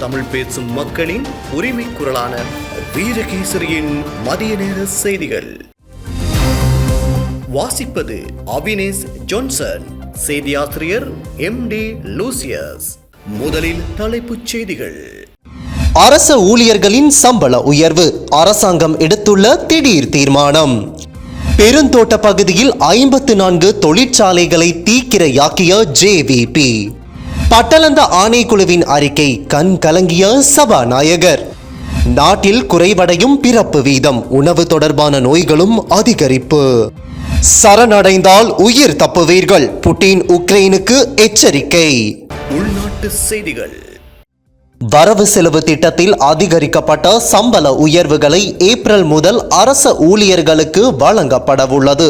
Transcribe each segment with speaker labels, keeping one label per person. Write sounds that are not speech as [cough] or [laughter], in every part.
Speaker 1: தமிழ் பேசும் மக்களின் உரிமை குரலான வீரகேசரியின் மதிய நேர செய்திகள். வாசிப்பது அவினேஷ் ஜான்சன் செய்தியாசிரியர் எம் டி லூசியஸ். முதலில் தலைப்புச் செய்திகள்.
Speaker 2: அரச ஊழியர்களின் சம்பள உயர்வு அரசாங்கம் எடுத்துள்ள திடீர் தீர்மானம். பெருந்தோட்ட பகுதியில் ஐம்பத்து நான்கு தொழிற்சாலைகளை தீக்கிரையாக்கிய ஜேவிபி பட்டலந்த ஆணைக்குழுவின் அறிக்கை கண் கலங்கிய சபாநாயகர். நாட்டில் குறைவடையும் பிறப்பு வீதம் உணவு தொடர்பான நோய்களும் அதிகரிப்பு. சரணடைந்தால் உயிர் தப்புவீர்கள் புட்டின் உக்ரைனுக்கு எச்சரிக்கை.
Speaker 1: உள்நாட்டு செய்திகள்.
Speaker 2: வரவு செலவு திட்டத்தில் அதிகரிக்கப்பட்ட சம்பள உயர்வுகளை ஏப்ரல் முதல் அரச ஊழியர்களுக்கு வழங்கப்படவுள்ளது.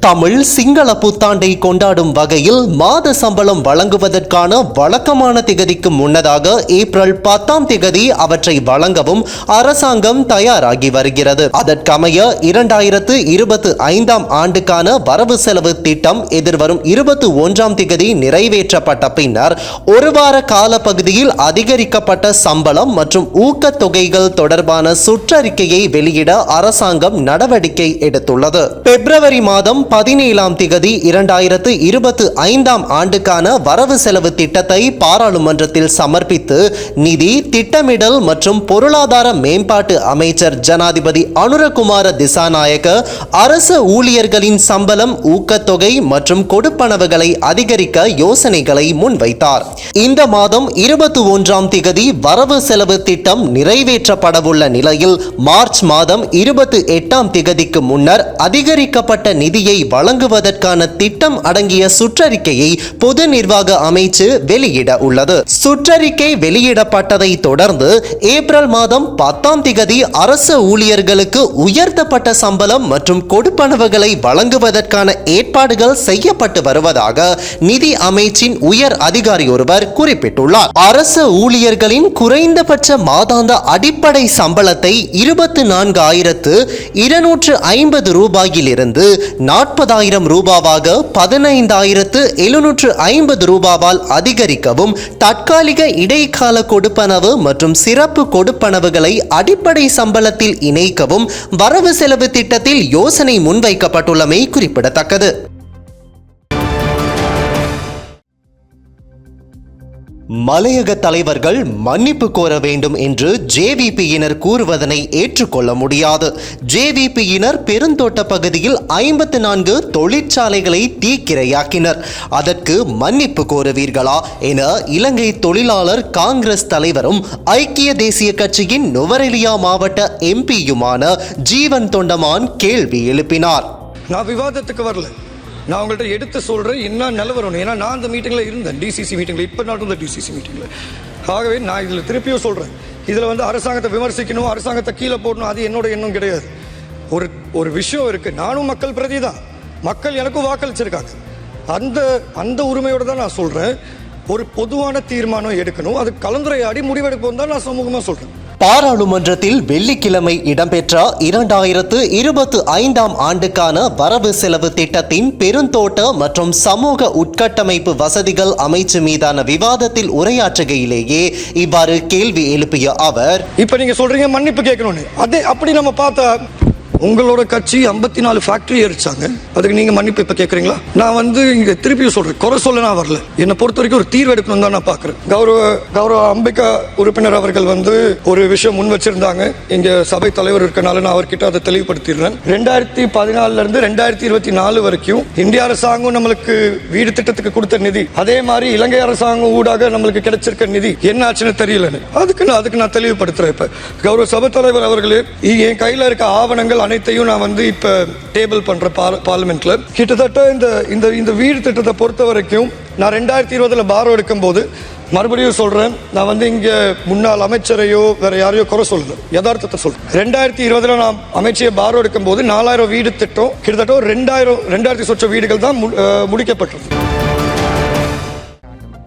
Speaker 2: தமிழ் சிங்கள புத்தாண்டை கொண்டாடும் வகையில் மாத சம்பளம் வழங்குவதற்கான வழக்கமான திகதிக்கு முன்னதாக ஏப்ரல் பத்தாம் திகதி அவற்றை வழங்கவும் அரசாங்கம் தயாராகி வருகிறது. அதற்கமைய இரண்டாயிரத்து இருபத்தி ஐந்தாம் ஆண்டுக்கான வரவு செலவு திட்டம் எதிர்வரும் இருபத்தி ஒன்றாம் திகதி நிறைவேற்றப்பட்ட பின்னர் ஒரு வார காலப்பகுதியில் அதிகரிக்கப்பட்ட வழங்கப்பட்ட சம்பளம் மற்றும் ஊக்கத்தொகைகள் தொடர்பான சுற்றறிக்கையை வெளியிட அரசாங்கம் நடவடிக்கை எடுத்துள்ளது. பிப்ரவரி மாதம் பதினேழாம் திகதி இரண்டாயிரத்து இருபத்தி ஐந்தாம் ஆண்டுக்கான வரவு செலவு திட்டத்தை பாராளுமன்றத்தில் சமர்ப்பித்து நிதி திட்டமிடல் மற்றும் பொருளாதார மேம்பாட்டு அமைச்சர் ஜனாதிபதி அனுரகுமார திசாநாயக்க அரசு ஊழியர்களின் சம்பளம் ஊக்கத்தொகை மற்றும் கொடுப்பனவுகளை அதிகரிக்க யோசனைகளை முன்வைத்தார். இந்த மாதம் இருபத்தி ஒன்றாம் திகதி வரவு செலவு திட்டம் நிறைவேற்றப்படவுள்ள நிலையில் மார்ச் மாதம் இருபத்தி எட்டாம் திகதிக்கு முன்னர் அதிகரிக்கப்பட்ட நிதியை வழங்குவதற்கான திட்டம் அடங்கிய சுற்றறிக்கையை பொது நிர்வாக அமைச்சு வெளியிட உள்ளது. சுற்றறிக்கை வெளியிடப்பட்டதை தொடர்ந்து ஏப்ரல் மாதம் பத்தாம் திகதி அரசு ஊழியர்களுக்கு உயர்த்தப்பட்ட சம்பளம் மற்றும் கொடுப்பனவுகளை வழங்குவதற்கான ஏற்பாடுகள் செய்யப்பட்டு வருவதாக நிதி அமைச்சின் உயர் அதிகாரி ஒருவர் குறிப்பிட்டுள்ளார். அரசு ஊழியர்கள் ஊழியர்களின் குறைந்தபட்ச மாதாந்த அடிப்படை சம்பளத்தை இருபத்தி நான்கு ஆயிரத்து இருநூற்று ஐம்பது ரூபாயிலிருந்து நாற்பதாயிரம் ரூபாவாக பதினைந்தாயிரத்து எழுநூற்று ஐம்பது ரூபாவால் அதிகரிக்கவும் தற்காலிக இடைக்கால கொடுப்பனவு மற்றும் சிறப்பு கொடுப்பனவுகளை அடிப்படை சம்பளத்தில் இணைக்கவும் வரவு செலவு திட்டத்தில் யோசனை முன்வைக்கப்பட்டுள்ளமை குறிப்பிடத்தக்கது. மலையக தலைவர்கள் மன்னிப்பு கோர வேண்டும் என்று ஜேவிபியினர் கூறுவதனை ஏற்றுக்கொள்ள முடியாது. ஜேவிபியினர் பெருந்தோட்ட பகுதியில் ஐம்பத்து நான்கு தொழிற்சாலைகளை தீக்கிரையாக்கினர். அதற்கு மன்னிப்பு கோருவீர்களா என இலங்கை தொழிலாளர் காங்கிரஸ் தலைவரும் ஐக்கிய தேசிய கட்சியின் நுவரெலியா மாவட்ட எம்பியுமான ஜீவன் தொண்டமான் கேள்வி எழுப்பினார்.
Speaker 3: நான் விவாதத்துக்கு வரல. நான் உங்கள்கிட்ட எடுத்து சொல்கிறேன் என்ன நிலவரம் ஏன்னா நான் அந்த மீட்டிங்கில் இருந்தேன் டிசிசி மீட்டிங்கில் இப்போ நடந்த டிசிசி மீட்டிங்கில் ஆகவே நான் இதில் திருப்பியும் சொல்கிறேன் இதில் வந்து அரசாங்கத்தை விமர்சிக்கணும் அரசாங்கத்தை கீழே போடணும் அது என்னோட எண்ணம் கிடையாது. ஒரு ஒரு விஷயம் இருக்குது நானும் மக்கள் பிரதி தான். மக்கள் எனக்கும் வாக்களிச்சிருக்காங்க. அந்த அந்த உரிமையோடு தான் நான் சொல்கிறேன் ஒரு பொதுவான தீர்மானம் எடுக்கணும். அது கலந்துரையாடி முடிவெடுப்போம் தான் நான் சமூகமாக சொல்கிறேன்
Speaker 2: பாராளுமன்றத்தில் வெள்ளிக்கிழமை இடம்பெற்ற இரண்டாயிரத்து இருபத்து ஐந்தாம் ஆண்டுக்கான வரவு செலவு திட்டத்தின் பெருந்தோட்ட மற்றும் சமூக உட்கட்டமைப்பு வசதிகள் அமைச்சு மீதான விவாதத்தில் உரையாற்றுகையிலேயே இவ்வாறு கேள்வி எழுப்பிய அவர்
Speaker 3: இப்போ நீங்கள் சொல்கிறீங்க மன்னிப்பு கேட்கணும்னு. அதே அப்படி நம்ம பார்த்தா உங்களோட கட்சி ஐம்பத்தி நாலு ஃபேக்டரி எரிச்சாங்க அதுக்கு நீங்க மன்னிப்பு இப்ப கேக்குறீங்களா? நான் வந்து இங்க திருப்பியும் சொல்றேன். குறை சொல்ல நான் வரல. என்னை பொறுத்த வரைக்கும் ஒரு தீர்வு எடுக்கணும் தான் நான் பாக்குறேன். கௌரவ கௌரவ அம்பிகா உறுப்பினர் அவர்கள் வந்து ஒரு விஷயம் முன் வச்சிருந்தாங்க. இங்க சபை தலைவர் இருக்கனால நான் அவர்கிட்ட அதை தெளிவுபடுத்திடுறேன். ரெண்டாயிரத்தி பதினாலுல இருந்து ரெண்டாயிரத்தி இருபத்தி நாலு வரைக்கும் இந்திய அரசாங்கம் நம்மளுக்கு வீடு திட்டத்துக்கு கொடுத்த நிதி. அதே மாதிரி இலங்கை அரசாங்கம் ஊடாக நம்மளுக்கு கிடைச்சிருக்க நிதி. என்ன ஆச்சுன்னு தெரியலன்னு. அதுக்கு நான் அதுக்கு நான் தெளிவுபடுத்துறேன் இப்ப. கௌரவ சபை தலைவர் அவர்களே என் கையில இருக்க ஆவணங்கள் அனைத்தையும் நான் வந்து இப்ப டேபிள் பண்ற பார்லிமெண்ட்ல கிட்டத்தட்ட இந்த இந்த இந்த வீடு திட்டத்தை பொறுத்த வரைக்கும் நான் ரெண்டாயிரத்தி இருபதுல பாரம் எடுக்கும் போது மறுபடியும் சொல்றேன் நான் வந்து இங்க முன்னாள் அமைச்சரையோ வேற யாரையோ குறை சொல்லுது யதார்த்தத்தை சொல்றேன். ரெண்டாயிரத்தி இருபதுல நான் அமைச்சையை பாரம் எடுக்கும் போது நாலாயிரம் வீடு திட்டம் கிட்டத்தட்ட ஒரு ரெண்டாயிரம் ரெண்டாயிரத்தி சொச்ச வீடுகள் தான் மு- முடிக்கப்பட்டிருக்கு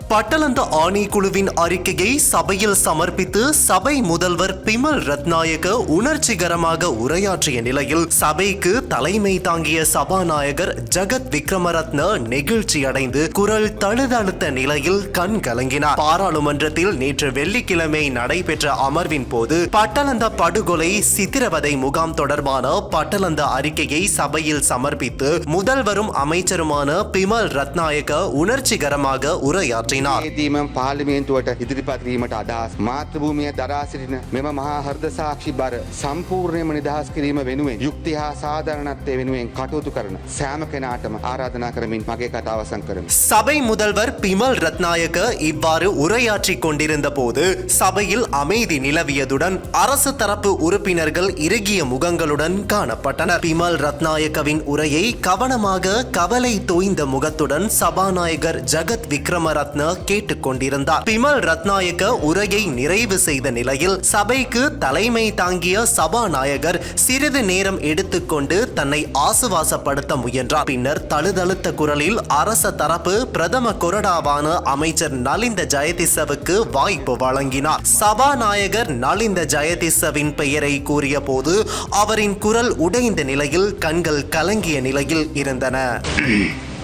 Speaker 2: பட்டலந்த ஆணைக்குழுவின் அறிக்கையை சபையில் சமர்ப்பித்து சபை முதல்வர் பிமல் ரத்நாயக உணர்ச்சிகரமாக உரையாற்றிய நிலையில் சபைக்கு தலைமை தாங்கிய சபாநாயகர் ஜெகத் விக்ரமரத்ன நெகிழ்ச்சியடைந்து குரல் தழுதழுத்த நிலையில் கண் கலங்கினார். பாராளுமன்றத்தில் நேற்று வெள்ளிக்கிழமை நடைபெற்ற அமர்வின் போது பட்டலந்த படுகொலை சித்திரவதை முகாம் தொடர்பான பட்டலந்த அறிக்கையை சபையில் சமர்ப்பித்து முதல்வரும் அமைச்சருமான பிமல் ரத்நாயக உணர்ச்சிகரமாக உரையாற்றினார்.
Speaker 4: ඒදීම පාලිමේන්තුවට ඉදිරිපත් වීමට අදහස් මාතෘභූමිය දරා සිටින මෙම මහා හර්ද සාක්ෂි බර සම්පූර්ණයම නිදහස් කිරීම වෙනුවෙන් යුක්ති හා සාධාරණත්වය වෙනුවෙන් කටයුතු කරන සෑම කෙනාටම ආරාධනා කරමින් මගේ කතාවසං කරමි.
Speaker 2: சபை முதல்வர் பிமல் ரத்நாயக்க இவ்வாறு உரையாற்றிக் கொண்டிருந்த போது சபையில் அமைதி நிலவியதுடன் அரசு தரப்பு உறுப்பினர்கள் இறுகிய முகங்களுடன் காணப்பட்டனர் பிமல் ரத்நாயக்கவின் உரையை கவனமாக கவலை தோய்ந்த முகத்துடன் சபாநாயகர் ஜகத் விக்ரமரத்ன கேட்டுக் கொண்டிருந்தார் பிமல் ரத்நாயக்க உரையை நிறைவு செய்த நிலையில் சபைக்கு தலைமை தாங்கிய சபாநாயகர் சிறிது நேரம் எடுத்துக்கொண்டு தன்னை ஆசுவாசப்படுத்த முயன்றார். பின்னர் தழுதழுத்த குரலில் அரச தரப்பு பிரதம கொறடாவான அமைச்சர் நலிந்த ஜெயதிசவுக்கு வாய்ப்பு வழங்கினார். சபாநாயகர் நலிந்த ஜெயதிசவின் பெயரை கூறிய போது அவரின் குரல் உடைந்த நிலையில் கண்கள் கலங்கிய நிலையில் இருந்தன. [coughs]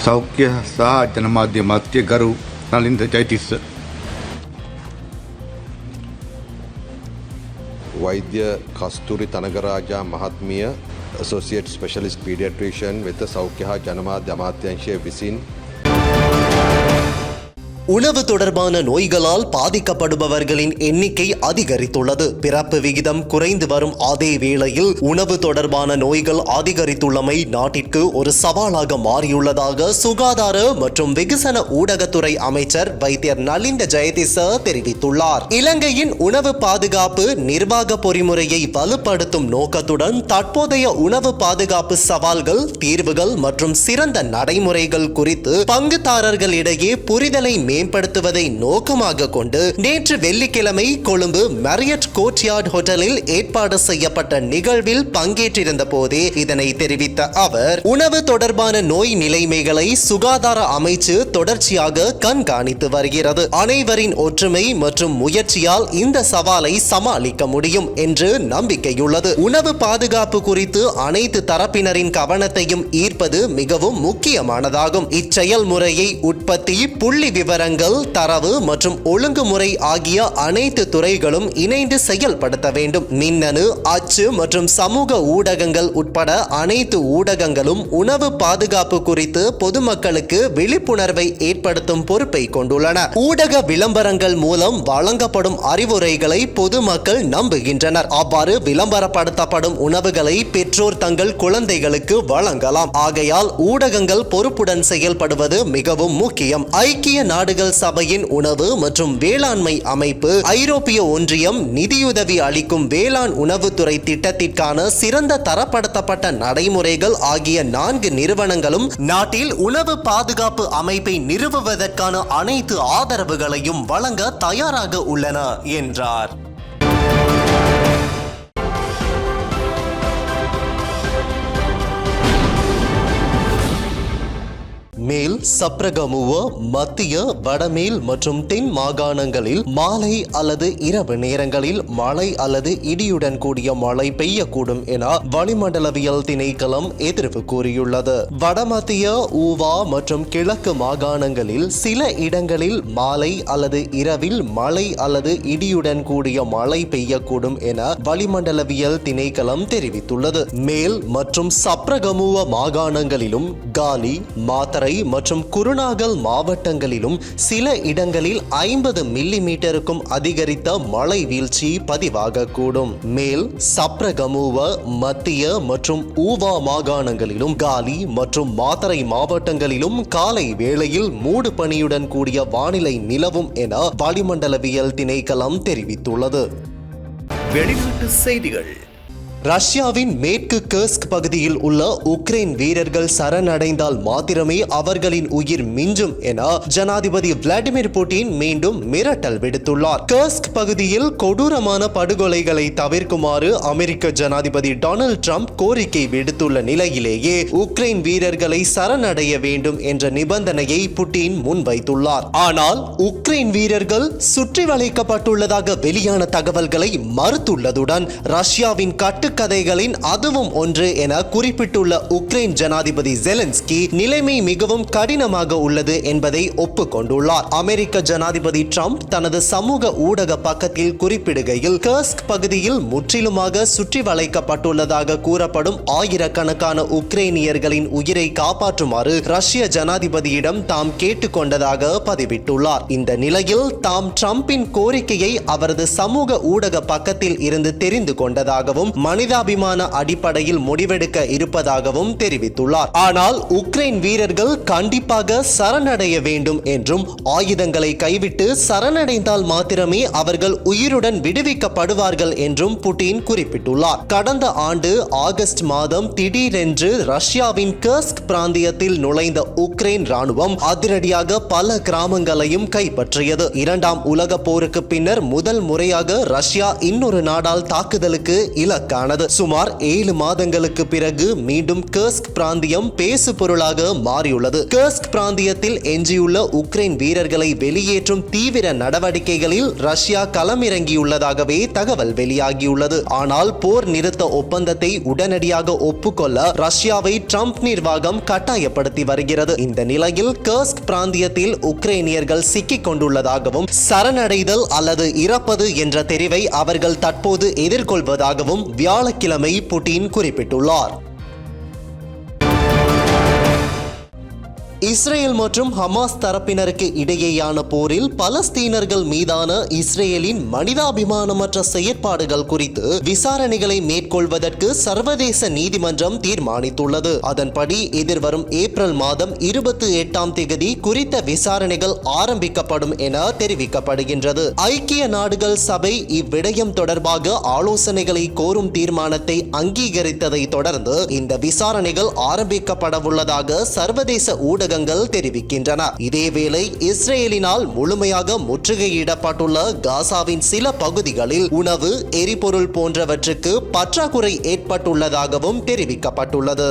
Speaker 5: සෞඛ්‍ය සහ ජනමාධ්‍ය මත්‍ය ගරු නලින්ද ජයිතිස්ස.
Speaker 6: වෛද්‍ය කස්තුරි තනගරාජා මහත්මිය ඇසෝසිේට් ස්පෙශලිස් පීඩියට්‍රීෂන් වෙත සෞඛ්‍ය හා ජනමාධ්‍ය අමාත්‍යංශය විසින්
Speaker 2: உணவு தொடர்பான நோய்களால் பாதிக்கப்படுபவர்களின் எண்ணிக்கை அதிகரித்துள்ளது. பிறப்பு விகிதம் குறைந்து வரும் அதே வேளையில் உணவு தொடர்பான நோய்கள் அதிகரித்துள்ளமை நாட்டிற்கு ஒரு சவாலாக மாறியுள்ளதாக சுகாதார மற்றும் வெகுசன ஊடகத்துறை அமைச்சர் வைத்தியர் நலிந்த ஜெயதிச தெரிவித்துள்ளார். இலங்கையின் உணவு பாதுகாப்பு நிர்வாக பொறிமுறையை வலுப்படுத்தும் நோக்கத்துடன் தற்போதைய உணவு பாதுகாப்பு சவால்கள் தீர்வுகள் மற்றும் சிறந்த நடைமுறைகள் குறித்து பங்குதாரர்களிடையே புரிதலை மே மேம்படுத்துவதை நோக்கமாக கொண்டு நேற்று வெள்ளிக்கிழமை கொழும்பு மரியட் கோர்ட்யார்ட் ஹோட்டலில் ஏற்பாடு செய்யப்பட்ட நிகழ்வில் பங்கேற்றிருந்த போதே இதனை தெரிவித்த அவர் உணவு தொடர்பான நோய் நிலைமைகளை சுகாதார அமைச்சு தொடர்ச்சியாக கண்காணித்து வருகிறது. அனைவரின் ஒற்றுமை மற்றும் முயற்சியால் இந்த சவாலை சமாளிக்க முடியும் என்று நம்பிக்கையுள்ளது. உணவு பாதுகாப்பு குறித்து அனைத்து தரப்பினரின் கவனத்தையும் ஈர்ப்பது மிகவும் முக்கியமானதாகும். இச்செயல்முறையை உற்பத்தி புள்ளி விவரங்கள் தரவு மற்றும் ஒழுங்குமுறை ஆகிய அனைத்து துறைகளும் இணைந்து செயல்படுத்த வேண்டும். மின்னணு அச்சு மற்றும் சமூக ஊடகங்கள் உட்பட அனைத்து ஊடகங்களும் உணவு பாதுகாப்பு குறித்து பொதுமக்களுக்கு விழிப்புணர்வை ஏற்படுத்தும் பொறுப்பை கொண்டுள்ளன. ஊடக விளம்பரங்கள் மூலம் வழங்கப்படும் அறிவுரைகளை பொதுமக்கள் நம்புகின்றனர். அவ்வாறு விளம்பரப்படுத்தப்படும் உணவுகளை பெற்றோர் தங்கள் குழந்தைகளுக்கு வழங்கலாம். ஆகையால் ஊடகங்கள் பொறுப்புடன் செயல்படுவது மிகவும் முக்கியம். ஐக்கிய நாடுகள் சபையின் உணவு மற்றும் வேளாண்மை அமைப்பு ஐரோப்பிய ஒன்றியம் நிதியுதவி அளிக்கும் வேளாண் உணவுத்துறை திட்டத்திற்கான சிறந்த தரப்படுத்தப்பட்ட நடைமுறைகள் ஆகிய நான்கு நிறுவனங்களும் நாட்டில் உணவு பாதுகாப்பு அமைப்பை நிறுவுவதற்கான அனைத்து ஆதரவுகளையும் வழங்க தயாராக உள்ளன என்றார். மேல் சப்ரகமுவ மத்திய வடமேல் மற்றும் தென் மாகாணங்களில் மாலை அல்லது இரவு நேரங்களில் மழை அல்லது இடியுடன் கூடிய மழை பெய்யக்கூடும் என வளிமண்டலவியல் திணைக்களம் எதிர்ப்பு கூறியுள்ளது. வடமத்திய ஊவா மற்றும் கிழக்கு மாகாணங்களில் சில இடங்களில் மாலை அல்லது இரவில் மழை அல்லது இடியுடன் கூடிய மழை பெய்யக்கூடும் என வளிமண்டலவியல் திணைக்களம் தெரிவித்துள்ளது. மேல் மற்றும் சப்ரகமுவ மாகாணங்களிலும் காலி மாத்தரை மற்றும் குருநாகல் மாவட்டங்களிலும் சில இடங்களில் ஐம்பது மில்லி மீட்டருக்கும் அதிகரித்த மழை வீழ்ச்சி பதிவாகக்கூடும். மேல் சப்ரகமுவ மத்திய மற்றும் ஊவா மாகாணங்களிலும் காலி மற்றும் மாத்தரை மாவட்டங்களிலும் காலை வேளையில் மூடு பனியுடன் கூடிய வானிலை நிலவும் என வளிமண்டலவியல் திணைக்களம் தெரிவித்துள்ளது.
Speaker 1: வெளிநாட்டு செய்திகள்.
Speaker 2: ரஷ்யாவின் மேற்கு கர்ஸ்க் பகுதியில் உள்ள உக்ரைன் வீரர்கள் சரணடைந்தால் மாத்திரமே அவர்களின் உயிர் மிஞ்சும் என ஜனாதிபதி விளாடிமிர் புட்டின் மீண்டும் மிரட்டல் விடுத்துள்ளார். கர்ஸ்க் பகுதியில் கொடூரமான படுகொலைகளை தவிர்க்குமாறு அமெரிக்க ஜனாதிபதி டொனால்ட் ட்ரம்ப் கோரிக்கை விடுத்துள்ள நிலையிலேயே உக்ரைன் வீரர்களை சரணடைய வேண்டும் என்ற நிபந்தனையை புட்டின் முன்வைத்துள்ளார். ஆனால் உக்ரைன் வீரர்கள் சுற்றி வளைக்கப்பட்டுள்ளதாக வெளியான தகவல்களை மறுத்துள்ளதுடன் ரஷ்யாவின் கட்டு கதைகளின் அதுவும் ஒன்று என குறிப்பிட்டுள்ள உக்ரைன் ஜனாதிபதி ஜெலன்ஸ்கி நிலைமை மிகவும் கடினமாக உள்ளது என்பதை ஒப்புக்கொண்டுள்ளார். அமெரிக்க ஜனாதிபதி ட்ரம்ப் தனது சமூக ஊடக பக்கத்தில் குறிப்பிடுகையில் கர்ஸ்க் பகுதியில் முற்றிலுமாக சுற்றி வளைக்கப்பட்டுள்ளதாக கூறப்படும் ஆயிரக்கணக்கான உக்ரைனியர்களின் உயிரை காப்பாற்றுமாறு ரஷ்ய ஜனாதிபதியிடம் தாம் கேட்டுக்கொண்டதாக பதிவிட்டுள்ளார். இந்த நிலையில் தாம் ட்ரம்பின் கோரிக்கையை அவரது சமூக ஊடக பக்கத்தில் இருந்து தெரிந்து கொண்டதாகவும் மனிதாபிமான அடிப்படையில் முடிவெடுக்க இருப்பதாகவும் தெரிவித்துள்ளார். ஆனால் உக்ரைன் வீரர்கள் கண்டிப்பாக சரணடைய வேண்டும் என்றும் ஆயுதங்களை கைவிட்டு சரணடைந்தால் மாத்திரமே அவர்கள் உயிருடன் விடுவிக்கப்படுவார்கள் என்றும் புட்டின் குறிப்பிட்டுள்ளார். கடந்த ஆண்டு ஆகஸ்ட் மாதம் திடீரென்று ரஷ்யாவின் கர்ஸ்க் பிராந்தியத்தில் நுழைந்த உக்ரைன் ராணுவம் அதிரடியாக பல கிராமங்களையும் கைப்பற்றியது. இரண்டாம் உலக போருக்கு பின்னர் முதல் முறையாக ரஷ்யா இன்னொரு நாடால் தாக்குதலுக்கு இலக்கான இலக்கானது சுமார் ஏழு மாதங்களுக்கு பிறகு மீண்டும் கர்ஸ்க் பிராந்தியம் பேசு பொருளாக மாறியுள்ளது. கர்ஸ்க் பிராந்தியத்தில் எஞ்சியுள்ள உக்ரைன் வீரர்களை வெளியேற்றும் தீவிர நடவடிக்கைகளில் ரஷ்யா களமிறங்கியுள்ளதாகவே தகவல் வெளியாகியுள்ளது. ஆனால் போர் நிறுத்த ஒப்பந்தத்தை உடனடியாக ஒப்புக்கொள்ள ரஷ்யாவை ட்ரம்ப் நிர்வாகம் கட்டாயப்படுத்தி வருகிறது. இந்த நிலையில் கர்ஸ்க் பிராந்தியத்தில் உக்ரைனியர்கள் சிக்கிக் கொண்டுள்ளதாகவும் சரணடைதல் அல்லது இறப்பது என்ற தெரிவை அவர்கள் தற்போது எதிர்கொள்வதாகவும் வியாழக்கிழமை புட்டின் குறிப்பிட்டுள்ளார். இஸ்ரேல் மற்றும் ஹமாஸ் தரப்பினருக்கு இடையேயான போரில் பலஸ்தீனர்கள் மீதான இஸ்ரேலின் மனிதாபிமானமற்ற செயற்பாடுகள் குறித்து விசாரணைகளை மேற்கொள்வதற்கு சர்வதேச நீதிமன்றம் தீர்மானித்துள்ளது. அதன்படி எதிர்வரும் ஏப்ரல் மாதம் இருபத்தி எட்டாம் தேதி குறித்த விசாரணைகள் ஆரம்பிக்கப்படும் என தெரிவிக்கப்படுகின்றது. ஐக்கிய நாடுகள் சபை இவ்விடயம் தொடர்பாக ஆலோசனைகளை கோரும் தீர்மானத்தை அங்கீகரித்ததை தொடர்ந்து இந்த விசாரணைகள் ஆரம்பிக்கப்படவுள்ளதாக சர்வதேச ஊடக ஊடகங்கள் தெரிவிக்கின்றன. இதேவேளை இஸ்ரேலினால் முழுமையாக முற்றுகையிடப்பட்டுள்ள காசாவின் சில பகுதிகளில் உணவு எரிபொருள் போன்றவற்றுக்கு பற்றாக்குறை ஏற்பட்டுள்ளதாகவும் தெரிவிக்கப்பட்டுள்ளது.